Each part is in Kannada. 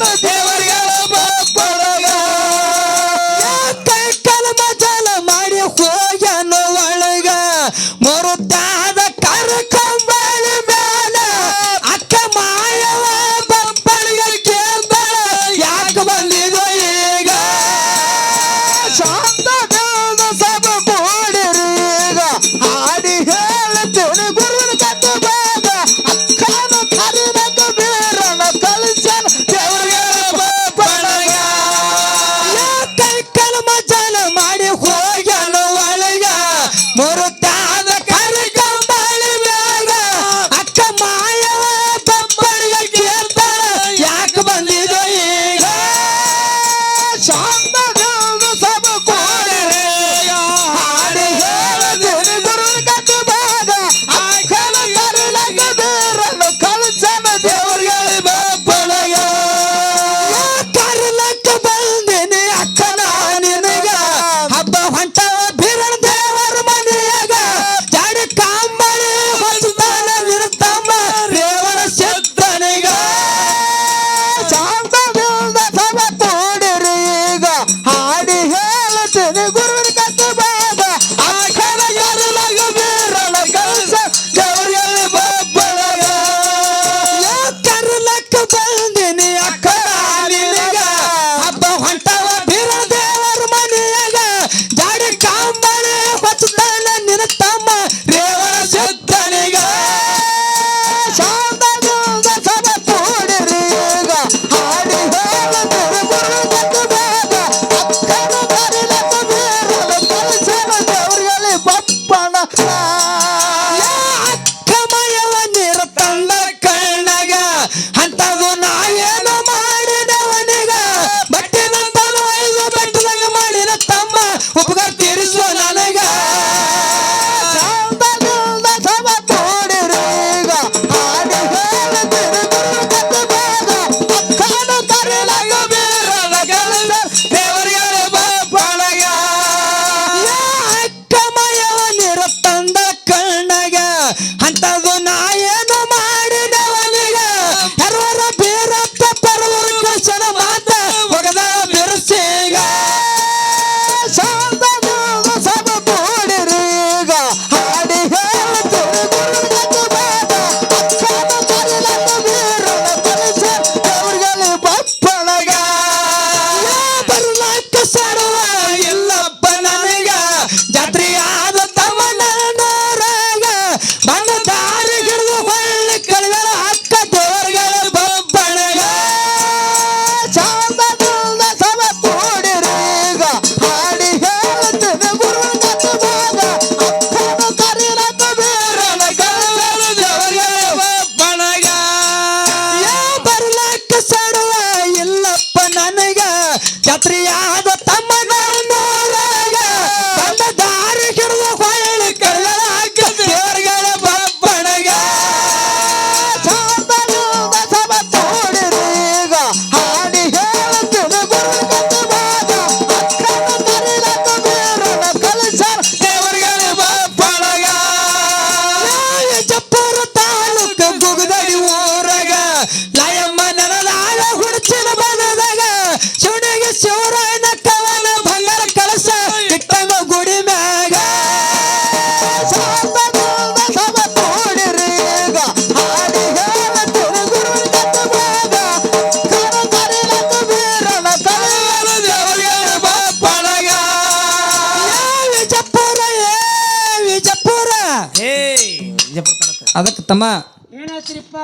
Mama ಮರುತ್ತ ಸರ್ವ ಎಲ್ಲಪ್ಪ ನನಗ ಜಾತ್ರೆ ಆದ ತಮನ ನೋರಾಗ ಬಂದ ದಾರಿ ಹಿಡಿದು ಹೊಳ್ಳಿ ಕಳೆದರ ಅಕ್ಕ ದೇವರುಗಳ ಬಬ್ಬಣಗ ಚಾಮದ ಸಮ ಕೂಡಿರೀಗ ಹಾಡಿ ಹೇಳುತ್ತದೆ ಗುರು ಮತ್ತು ಬೋಗ ಅಕ್ಕನ ಕರಿರಕ ಬೇರನ ಕಳೆದರ ದೇವರುಗಳ ಬಬ್ಬಣಗ ಯಾ ಬರ್ಲಕ್ಕ ಸರ್ವ ಎಲ್ಲಪ್ಪ ನನಗ ಜಾತ್ರೆಯ ಅದಕ್ಕೆ ತಮ್ಮ ಏನಾಯ್ತ್ರಿಪ್ಪ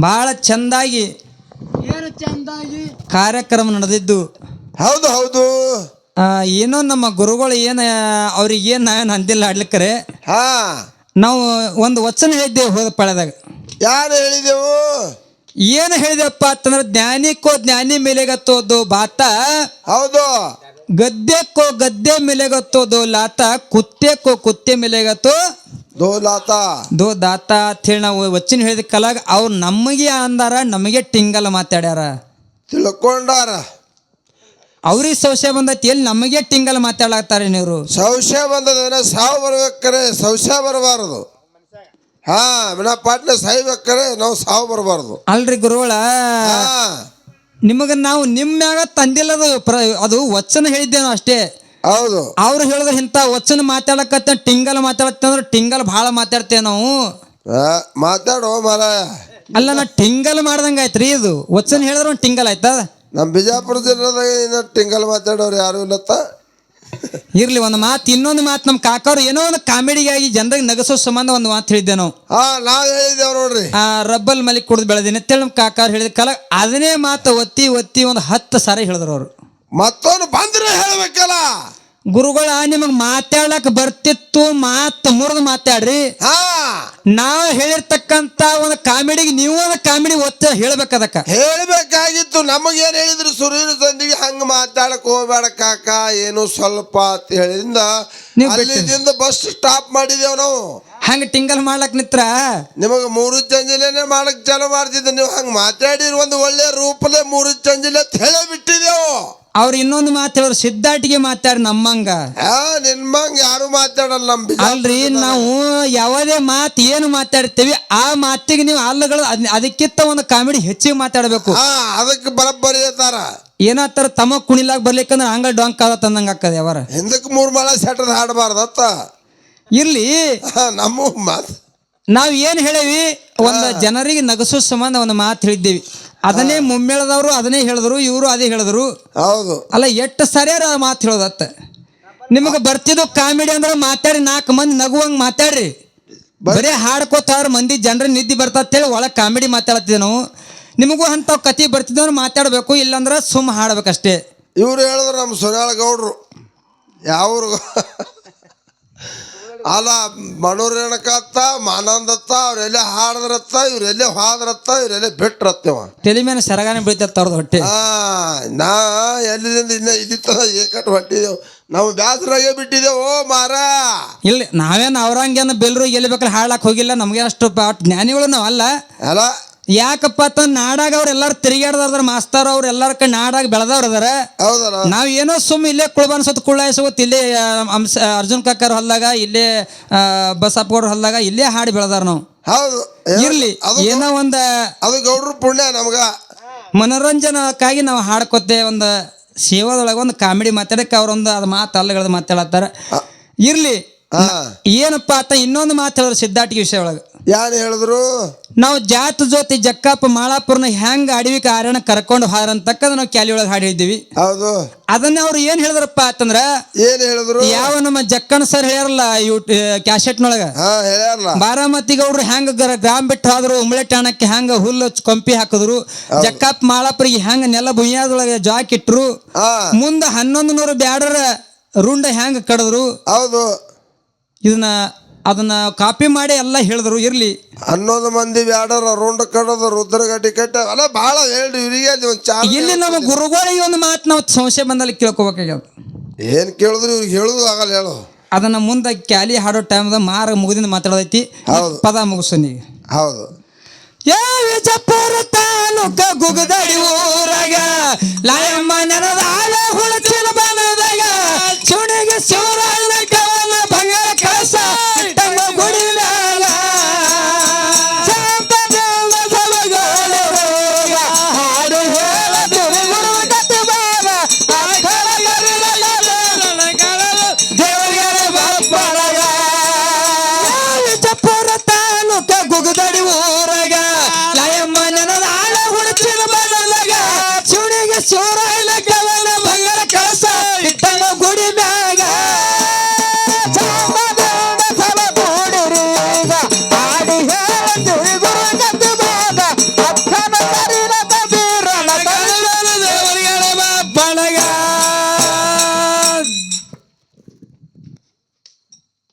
ಬಹಳ ಚಂದಾಗಿ ಏನು ಚಂದಾಗಿ? ಕಾರ್ಯಕ್ರಮ ನಡೆದಿದ್ದು. ಹೌದು ಹೌದು. ಆ, ಏನೋ ನಮ್ಮ ಗುರುಗಳು ಏನು ಅವ್ರಿಗೆ ಏನ್ ನಾವೇನು ಅಂದಿಲ್ಲ ಆಡ್ಲಿಕ್ಕರೆ. ಹಾ. ನಾವು ಒಂದು ವಚನ ಹೇಳಿದ್ದೇವೆ ಹೋದ ಪಳೆದಾಗ ಯಾರು ಹೇಳಿದೆವು? ಏನು ಹೇಳಿದೆಪ್ಪ ಅಂತಂದ್ರೆ ಜ್ಞಾನಿಕೋ ಜ್ಞಾನಿ ಮೇಲೆಗತ್ತೋದು ಬಾತ. ಹೌದು. ಗದ್ದೆಕ್ಕೋ ಗದ್ದೆ ಮೇಲೆಗತ್ತೋದು ಲಾತ ಕುತ್ತೆಕ್ಕೋ ಕುತ್ತೆ ಮೇಲೆಗತ್ತೋ ದೋಲಾತ. ದೋ ದಾತ ಅಂತೇಳಿ ನಾವು ವಚನ ಹೇಳಿದ ಕಲಾಗ ಅವ್ರು ನಮಗೆ ಅಂದಾರ ನಮಗೆ ಟಿಂಗಲ್ ಮಾತಾಡ್ಯಾರ. ತಿಳ್ಕೊಂಡಾರ. ಅವ್ರಿಗೆ ಸಂಶಯ ಬಂದೈತಿ ಎಲ್ಲಿ ನಮಗೆ ಟಿಂಗಲ್ ಮಾತಾಡಾಕ್ತಾರೆ ನೀವು ಸಂಶಯ ಬಂದದ ಸಾವು ಬರ್ಬೇಕಾರೆ ಸಂಶಯ ಬರಬಾರದು. ಹಾ ವಿನ ಪಾಟ್ನೆ ಸಾಯ್ಬೇಕಾರೆ ನಾವು ಸಾವು ಬರಬಾರದು. ಅಲ್ರಿ ಗುರುಗಳ. ನಿಮಗೆ ನಾವು ನಿಮ್ಮ ಮ್ಯಾಗ ತಂದಿಲ್ಲದು ಪ್ರ ಅದು ವಚನ ಹೇಳಿದ್ದೇನು ಅಷ್ಟೇ. ಹೌದು. ಅವ್ರು ಹೇಳಿದ ಇಂತ ವಚನ ಮಾತಾಡಕತ್ತ ಟಿಂಗಲ್ ಮಾತಾಡತ್ತೆ ಅಂದ್ರೆ ಟಿಂಗಲ್ ಭಾಳ ಮಾತಾಡ್ತೇವೆ ನಾವು. ಆ, ಮಾತಾಡೋ ಮರ ಅಲ್ಲ ನಾ ಟಿಂಗಲ್ ಮಾಡ್ದಂಗ ಆಯ್ತ್ರಿ ರೀ ಇದು. ವಚನ ಹೇಳಿದ್ರೆ ಒಂದು ಟಿಂಗಲ್ ಆಯ್ತಾ? ನಮ್ಮ ಬಿಜಾಪುರ ಜಿಲ್ಲೆದಾಗ ಇನ್ನ ಟಿಂಗಲ್ ಮಾತಾಡೋರು ಯಾರು ಇಲ್ಲತ್ತ? ಇರ್ಲಿ ಒಂದು ಮಾತು ಇನ್ನೊಂದು ಮಾತು ನಮ್ಮ ಕಾಕವ್ರು ಏನೋ ಒಂದು ಕಾಮಿಡಿಗಾಗಿ ಜನರಿಗೆ ನಗಸೋ ಸಂಬಂಧ ಒಂದು ಮಾತು ಹೇಳಿದ್ದೆ ನಾವು. ಹಾ ನಾವ್ ಹೇಳಿದ್ದೇವ್ ನೋಡ್ರಿ. ಆ ರಬ್ಬಲ್ ಮಲಿಕ್ ಕುಡ್ದು ಬೆಳೆದಿನಿ. ಅಂತೇಳಿ ನಮ್ಮ ಕಾಕಾರು ಹೇಳಿದ ಕಾಲ ಅದನ್ನೇ ಮಾತು ಒತ್ತಿ ಒತ್ತಿ ಒಂದು ಹತ್ತು ಸಾರಿ ಹೇಳಿದ್ರು ಅವರು. ಮತ್ತೊಂದು ಬಂದ್ರೆ ಹೇಳ್ಬೇಕಲ್ಲ. ಗುರುಗಳ ನಿಮಗೆ ಮಾತಾಡ್ಲಕ್ ಬರ್ತಿತ್ತು ಮಾತು ಮುರಿದು ಮಾತಾಡ್ರಿ. ಹಾ. ನಾವು ಹೇಳಿರ್ತಕ್ಕಂಥ ಒಂದು ಕಾಮಿಡಿಗೆ ನೀವು ಒಂದು ಕಾಮಿಡಿ ಒತ್ತ ಹೇಳ್ಬೇಕು ಅದಕ್ಕೆ. ಹೇಳ್ಬೇಕಾಗಿತ್ತು. ನಮಗೇನ್ ಹೇಳಿದ್ರು? ಸುರೀರ್ ಸಂದಿಗೆ ಹಂಗ ಮಾತಾಡಕ್ ಹೋಗ್ಬೇಡ ಕಾಕ ಏನು ಸ್ವಲ್ಪ ಅಂತ ಹೇಳಿದಿಂದ ಅಲ್ಲಿದಿಂದ ಬಸ್ ಸ್ಟಾಪ್ ಮಾಡಿದೇವ್ ನಾವು. ಹಂಗ ಟಿಂಗಲ್ ಮಾಡ್ಲಕ್ ನಿತ್ರ? ನಿಮಗೆ ಮೂರು ಚಂಜಿಲೆನೆ ಮಾಡಕ್ ಚಾಲು ಮಾಡ್ತಿದ್ದೆ. ನೀವು ಹಂಗ ಮಾತಾಡಿರ್ ಒಂದು ಒಳ್ಳೆ ರೂಪಲೆ ಮೂರು ಚಂಜಿಲೆ ಅಂತ ಹೇಳೇ ಬಿಟ್ಟಿದೆವು ಅವ್ರು ಇನ್ನೊಂದು ಮಾತು ಸಿದ್ಧಾಟಿಗೆ ಮಾತಾಡ ನಮ್ಮಂಗ. ನಿಮ್ಮಂಗ ಯಾರು ಮಾತಾಡಲ್ಲ ನಮ್ ಅಲ್ರಿ ನಾವು ಯಾವುದೇ ಮಾತು ಏನು ಮಾತಾಡ್ತೀವಿ ಆ ಮಾತಿಗೆ ನೀವು ಅಲ್ಲಗಳು ಅದ್- ಅದಕ್ಕಿಂತ ಒಂದು ಕಾಮಿಡಿ ಹೆಚ್ಚಿಗೆ ಮಾತಾಡಬೇಕು. ಅದಕ್ಕೆ ಬರಬ್ಬರಿ ಇರ್ತಾರ ಏನಾತಾರ ತಮ್ಮ ಕುಣಿಲಾಗ ಬರ್ಲಿಕ್ಕಂದ್ರೆ ಹಂಗ ಡೊಂಕ್ ಆದ ತಂದಂಗ ಆಗ್ತದೆ ಅವರ ಹಿಂದಕ್ಕೆ ಮೂರ್ ಮಳ ಸೆಟದ ಹಾಡಬಾರ್ದತ್ತ. ಇರ್ಲಿ. ನಮ್ಮ ಮಾತು. ನಾವ್ ಏನ್ ಹೇಳೇವಿ ಒಂದು ಜನರಿಗೆ ನಗಸೋ ಸಂಬಂಧ ಒಂದು ಮಾತು ಹೇಳಿದ್ದೇವಿ. ಅದನ್ನೇ ಮುಮ್ಮೇಳದವರು ಅದನ್ನೇ ಹೇಳಿದ್ರು ಇವರು ಅದೇ ಹೇಳಿದ್ರು. ಹೌದು. ಅಲ್ಲ ಎಷ್ಟು ಸರಿಯಾರ ಮಾತು ಹೇಳೋದತ್ತ ನಿಮಗೆ ಬರ್ತಿದ್ದು ಕಾಮಿಡಿ ಅಂದ್ರೆ ಮಾತಾಡಿ ನಾಲ್ಕು ಮಂದಿ ನಗುವಂಗೆ ಮಾತಾಡ್ರಿ. ಬರೀ ಹಾಡ್ಕೋತಾರ ಮಂದಿ ಜನರ ನಿದ್ದೆ ಬರ್ತೇಳಿ ಒಳಗೆ ಕಾಮಿಡಿ ಮಾತಾಡ್ತಿದ್ದೆ ನಾವು. ನಿಮಗೂ ಅಂಥವು ಕತೆ ಬರ್ತಿದ್ದವ್ರು ಮಾತಾಡಬೇಕು ಇಲ್ಲಾಂದ್ರೆ ಸುಮ್ಮ ಹಾಡ್ಬೇಕಷ್ಟೇ. ಇವ್ರು ಹೇಳಿದ್ರು ನಮ್ಮ ಸುನಾಳ ಗೌಡ್ರು. ಯಾವ್ರು ಅಲ್ಲ ಮನೋರಣಕತ್ತ ಮಾನಂದತ್ತ ಅವ್ರೆಲ್ಲ ಹಾಡದ್ರತ್ತ ಇವ್ರೆಲ್ಲ ಹಾದ್ರತ್ತ ಇವ್ರೆಲ್ಲ ಬಿಟ್ರತ್ತವ ತಲೆ ಮೇಲೆ ಸರಗಾನೆ ಬೀಳ್ತೈತೆ ತವ್ರದ್ದು ಹೊಟ್ಟೆ. ಆ ನಾ ಎಲ್ಲಿಂದ ಇನ್ನ ಇದಿತ್ತ ಏಕಟ್ ಹೊಟ್ಟಿದೆವು. ನಾವು ಬ್ಯಾಸರಾಗೆ ಬಿಟ್ಟಿದೆವು ಮಾರ ಇಲ್ಲ ನಾವೇನು ಅವ್ರಂಗೇನು ಬೆಲ್ರು ಎಲ್ಲಿ ಬೇಕಾದ್ರೆ ಹಾಳಕ್ಕೆ ಹೋಗಿಲ್ಲ ನಮಗೆ ಅಷ್ಟು ಜ್ಞಾನಿಗಳು ನಾವು ಅಲ್ಲ ಅಲ್ಲ ಯಾಕಪ್ಪ ಅಂತ ನಾಡಾಗ ಅವ್ರೆಲ್ಲಾರು ತಿರುಗಾಡ್ದಾರ ಮಾಸ್ತರ್ ಅವ್ರ ಎಲ್ಲಾರ ಕಡೆ ನಾಡಾಗ ಬೆಳೆದವ್ರ ಅದಾರ ಹೌದಲ್ಲ? ನಾವ್ ಏನೋ ಸುಮ್ ಇಲ್ಲೇ ಕುಳ್ಬಾನ್ ಸತ್ ಕುಳ್ಳಾಯಿಸೋತ್ ಇಲ್ಲೇ ಅಂಶ ಅರ್ಜುನ್ ಕಕ್ಕರ್ ಹೊಲ್ದಾಗ ಇಲ್ಲೇ ಬಸಪ್ಪಗೌಡ್ರ ಹೊಲ್ದಾಗ ಇಲ್ಲೇ ಹಾಡಿ ಬೆಳೆದಾರ ನಾವು. ಹೌದು. ಇರ್ಲಿ ಏನೋ ಒಂದ ಅದು ಗೌಡ್ರ ಪುಣ್ಯ ನಮ್ಗ. ಮನೋರಂಜನಕ್ಕಾಗಿ ನಾವು ಹಾಡ್ಕೊತೆ ಒಂದು ಸೇವಾದೊಳಗೆ ಒಂದು ಕಾಮಿಡಿ ಮಾತಾಡಕ್ಕೆ ಅವ್ರೊಂದು ಅದು ಮಾತು ಅಲ್ಲಗಳದ್ದು ಮಾತಾಡತ್ತಾರ. ಇರ್ಲಿ. ಏನಪ್ಪಾ ಏನಪ್ಪ ಆತ ಇನ್ನೊಂದು ಮಾತು ಹೇಳಿದ್ರು ಸಿದ್ಧಾಟಿಗೆ ವಿಷಯ ಒಳಗೆ ಯಾರು ಹೇಳಿದ್ರು? ನಾವು ಜಾತ ಜೊತೆ ಜಕ್ಕಪ್ಪ ಮಾಳಾಪುರನ ಹೆಂಗ ಅಡವಿಕ ಆರಣ ಕರ್ಕೊಂಡು ಹಾರಂತಕ್ಕದ ನಾವು ಕ್ಯಾಲಿ ಒಳಗೆ ಹಾಡಿ ಹೇಳಿದ್ದೀವಿ ಹೌದು. ಅದನ್ನ ಅವ್ರು ಏನ್ ಹೇಳಿದ್ರಪ್ಪ ಅಂತಂದ್ರ ಏನ್ ಹೇಳಿದ್ರು? ಯಾವ ನಮ್ಮ ಜಕ್ಕನ್ ಸರ್ ಹೇಳ್ಯಾರಲ್ಲ ಯೂ ಕ್ಯಾಸೆಟ್ನೊಳಗ? ಅವ್ರು ಬಾರಾಮತಿ ಅವ್ರು ಹೆಂಗ ಗರ- ಗ್ರಾಮ ಬಿಟ್ಟು ಹೋದ್ರು ಉಂಬಳೆ ಟಾಣಕ್ಕೆ ಹೆಂಗ ಹುಲ್ಲು ಕೊಂಪಿ ಹಾಕಿದ್ರು ಜಕ್ಕಪ್ಪ ಮಾಳಾಪುರಿಗೆ ಹೆಂಗ ನೆಲ ಭುಯ್ಯಾದೊಳಗೆ ಜಾಕಿಟ್ರು ಇಟ್ರು ಮುಂದ ಹನ್ನೊಂದು ನೂರು ಬ್ಯಾಡರ ರುಂಡ ಹೆಂಗ ಕಡದ್ರು ಹೌದು. ಇದನ್ನ ಅದನ್ನ ಕಾಪಿ ಮಾಡಿ ಎಲ್ಲ ಹೇಳಿದ್ರು ಇರ್ಲಿ. ಹನ್ನೊಂದು ಮಂದಿ ಬ್ಯಾಡರ ರುಂಡ ಕಡೋದು ರುದ್ರಗಡ್ಡಿ ಕಟ್ಟ ಅಲ್ಲ ಭಾಳ ಹೇಳ್ರಿ ಇವರಿಗೆ ಅಲ್ಲಿ ಒಂದು ಚಾಲ ಇಲ್ಲಿ ನಮ್ಮ ಗುರುಗಳಿಗೆ ಒಂದು ಮಾತು ನಾವು ಸಂಶಯ ಬಂದಲ್ಲಿ ಕೇಳ್ಕೋಬೇಕಾಗ್ಯದ. ಏನ್ ಕೇಳಿದ್ರು ಇವ್ರಿಗೆ ಹೇಳುದು ಆಗಲ್ಲ ಹೇಳು. ಅದನ್ನ ಮುಂದೆ ಕ್ಯಾಲಿ ಹಾಡೋ ಟೈಮ್ದಾಗ ಮಾರ ಮುಗಿದಿಂದ ಮಾತಾಡೋದೈತಿ. ಹೌದು. ಪದ ಮುಗಿಸೋನಿ ಹೌದು. ಯಾವ ವಿಜಯಪುರ ತಾಲೂಕ ಗುಗದಡಿ ಊರಾಗ ಲಾಯಮ್ಮ